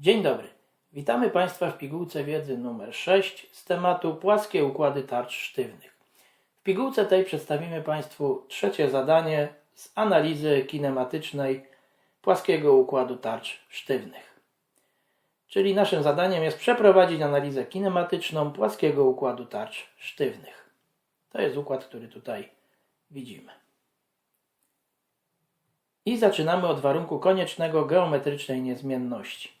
Dzień dobry. Witamy Państwa w pigułce wiedzy numer 6 z tematu płaskie układy tarcz sztywnych. W pigułce tej przedstawimy Państwu trzecie zadanie z analizy kinematycznej płaskiego układu tarcz sztywnych. Czyli naszym zadaniem jest przeprowadzić analizę kinematyczną płaskiego układu tarcz sztywnych. To jest układ, który tutaj widzimy. I zaczynamy od warunku koniecznego geometrycznej niezmienności.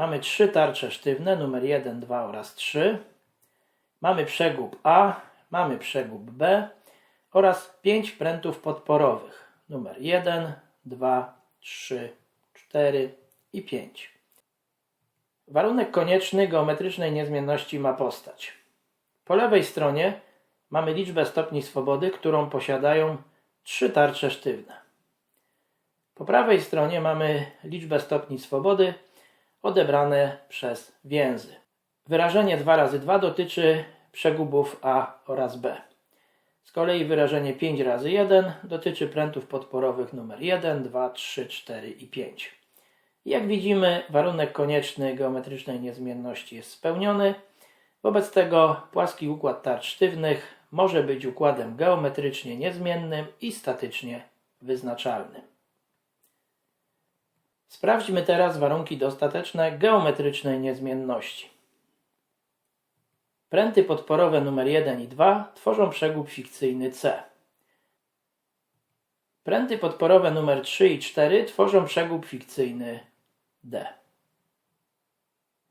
Mamy trzy tarcze sztywne, numer 1, 2 oraz 3. Mamy przegub A, mamy przegub B oraz 5 prętów podporowych, numer 1, 2, 3, 4 i 5. Warunek konieczny geometrycznej niezmienności ma postać. Po lewej stronie mamy liczbę stopni swobody, którą posiadają trzy tarcze sztywne. Po prawej stronie mamy liczbę stopni swobody odebrane przez więzy. Wyrażenie 2 razy 2 dotyczy przegubów A oraz B. Z kolei wyrażenie 5 razy 1 dotyczy prętów podporowych numer 1, 2, 3, 4 i 5. Jak widzimy, warunek konieczny geometrycznej niezmienności jest spełniony. Wobec tego płaski układ tarcz sztywnych może być układem geometrycznie niezmiennym i statycznie wyznaczalnym. Sprawdźmy teraz warunki dostateczne geometrycznej niezmienności. Pręty podporowe nr 1 i 2 tworzą przegub fikcyjny C. Pręty podporowe nr 3 i 4 tworzą przegub fikcyjny D.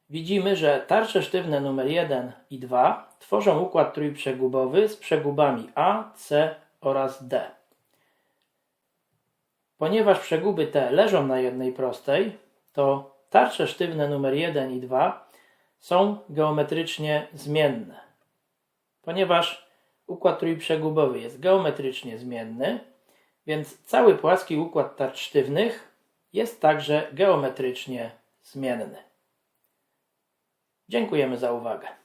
Widzimy, że tarcze sztywne nr 1 i 2 tworzą układ trójprzegubowy z przegubami A, C oraz D. Ponieważ przeguby te leżą na jednej prostej, to tarcze sztywne numer 1 i 2 są geometrycznie zmienne. Ponieważ układ trójprzegubowy jest geometrycznie zmienny, więc cały płaski układ tarcz sztywnych jest także geometrycznie zmienny. Dziękujemy za uwagę.